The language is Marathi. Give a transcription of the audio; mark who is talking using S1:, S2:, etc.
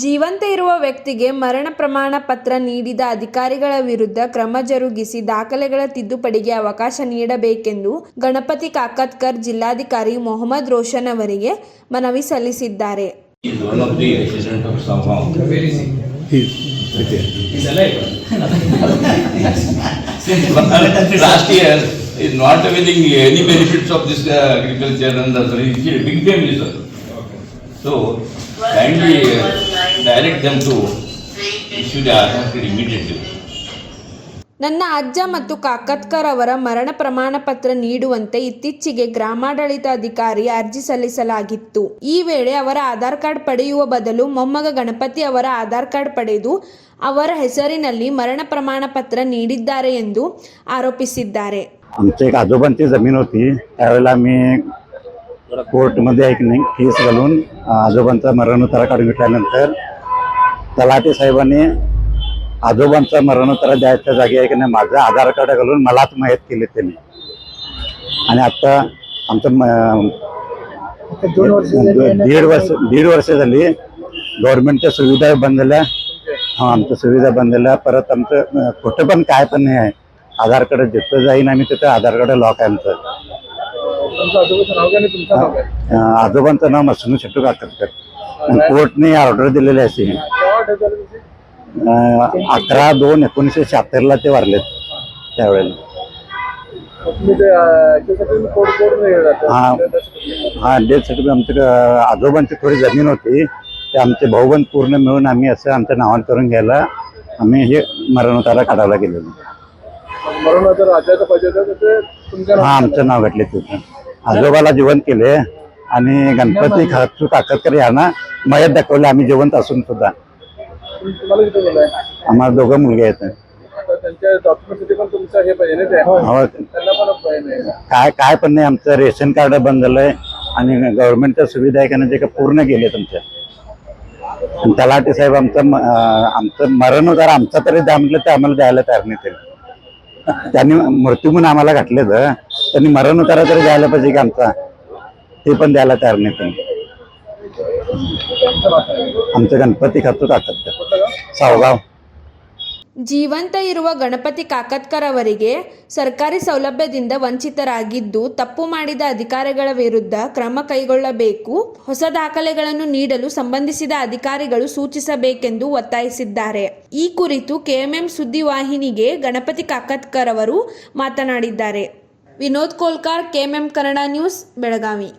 S1: ಜೀವಂತ ಇರುವ ವ್ಯಕ್ತಿಗೆ ಮರಣ ಪ್ರಮಾಣ ಪತ್ರ ನೀಡಿದ ಅಧಿಕಾರಿಗಳ ವಿರುದ್ಧ ಕ್ರಮ ಜರುಗಿಸಿ ದಾಖಲೆಗಳ ತಿದ್ದುಪಡಿಗೆ ಅವಕಾಶ ನೀಡಬೇಕೆಂದು ಗಣಪತಿ ಕಾಕತ್ಕರ್ ಜಿಲ್ಲಾಧಿಕಾರಿ ಮೊಹಮ್ಮದ್ ರೋಷನ್ ಅವರಿಗೆ ಮನವಿ ಸಲ್ಲಿಸಿದ್ದಾರೆ.
S2: kindly uh, direct them to issue the Aadhaar card immediately.
S1: ನನ್ನ ಅಜ್ಜ ಮತ್ತು ಕಾಕತ್ಕರ್ ಅವರ ಮರಣ ಪ್ರಮಾಣ ಪತ್ರ ನೀಡುವಂತೆ ಇತ್ತೀಚೆಗೆ ಗ್ರಾಮಾಡಳಿತ ಅಧಿಕಾರಿ ಅರ್ಜಿ ಸಲ್ಲಿಸಲಾಗಿತ್ತು ಈ ವೇಳೆ ಅವರ ಆಧಾರ್ ಕಾರ್ಡ್ ಪಡೆಯುವ ಬದಲು ಮೊಮ್ಮಗ ಗಣಪತಿ ಅವರ ಆಧಾರ್ ಕಾರ್ಡ್ ಪಡೆದು ಅವರ ಹೆಸರಿನಲ್ಲಿ ಮರಣ ಪ್ರಮಾಣ ಪತ್ರ ನೀಡಿದ್ದಾರೆ ಎಂದು ಆರೋಪಿಸಿದ್ದಾರೆ
S3: आमच्या एक आजोबांची जमीन होती त्यावेळेला आम्ही कोर्टमध्ये आहे की नाही केस घालून आजोबांचा मरणोत्तरा काढून घेतल्यानंतर तलाठी साहेबांनी आजोबांचा मरणोत्तरा द्यायच्या जागी आहे की नाही माझं आधार कार्ड घालून मलाच माहीत केले त्यांनी. आणि आता आमचं दीड वर्ष दीड वर्ष झाली. गव्हर्नमेंटच्या सुविधा बंद झाल्या. हा आमच्या सुविधा बंद झाल्या. परत आमचं कुठं पण काय पण नाही आहे. आधार कार्ड जिथं जाईन आम्ही तिथं आधार कार्ड लॉक आहे आमचं.
S4: तुमचं आजोबाचं नाव काय आणि तुमचं नाव काय
S3: अं, आजोबांचं नाव मसनू शेट्टू काकतकर कोर्टने ऑर्डर दिलेली अशी
S4: केव्हा अटक झाली तुमची?
S3: अं, अकरा दोन एकोणीसशे शहात्तरला ते वारलेत त्यावेळेला.
S4: मग तुम्ही ते अं, याच्यासाठी मी कोड कोड नाही
S3: हा. हा डेथ सर्टिफिकेट आमचं अं, आजोबांची थोडी जमीन होती. ते आमचे भाऊबंद पूर्ण मिळून आम्ही असं आमचं नावान करून घ्यायला आम्ही हे मरणोत्तारा काढायला गेलेलो.
S4: म्हणून जर राज्याचं पाहिजे होतं तर ते तुमच्या
S3: हा आमचं नाव घातले तिथं आजोबाला जिवंत केले आणि गणपती खातू काकतकर यांना मयत दाखवले आम्ही जिवंत असून सुद्धा. आम्हाला दोघं मुलगे आहेत.
S4: हे
S3: काय काय पण नाही आमचं रेशन कार्ड बंद झालंय आणि गव्हर्नमेंटच्या सुविधा आहे का नाही ते का पूर्ण गेले तुमच्या आणि तलाठी साहेब आमचं आमचं मरण होणार आमचा तरी म्हटलं ते आम्हाला द्यायला तयार नाही ते. त्यांनी मृत्यू म्हणून आम्हाला घातले तर त्यांनी मरण उतारा तरी द्यायला पाहिजे की आमचा? ते पण द्यायला तयार नाही पण आमचं गणपती खातो काकत सावगाव.
S1: ಜೀವಂತ ಇರುವ ಗಣಪತಿ ಕಾಕತ್ಕರವರಿಗೆ ಸರ್ಕಾರಿ ಸೌಲಭ್ಯದಿಂದ ವಂಚಿತರಾಗಿದ್ದು ತಪ್ಪು ಮಾಡಿದ ಅಧಿಕಾರಿಗಳ ವಿರುದ್ಧ ಕ್ರಮ ಕೈಗೊಳ್ಳಬೇಕು. ಹೊಸ ದಾಖಲೆಗಳನ್ನು ನೀಡಲು ಸಂಬಂಧಿಸಿದ ಅಧಿಕಾರಿಗಳು ಸೂಚಿಸಬೇಕೆಂದು ಒತ್ತಾಯಿಸಿದ್ದಾರೆ. ಈ ಕುರಿತು ಕೆಎಂಎಂ ಸುದ್ದಿವಾಹಿನಿಗೆ ಗಣಪತಿ ಕಾಕತ್ಕರ್ ಅವರು ಮಾತನಾಡಿದ್ದಾರೆ. Vinod Kolkar, KMM Kannada news, Belagavi.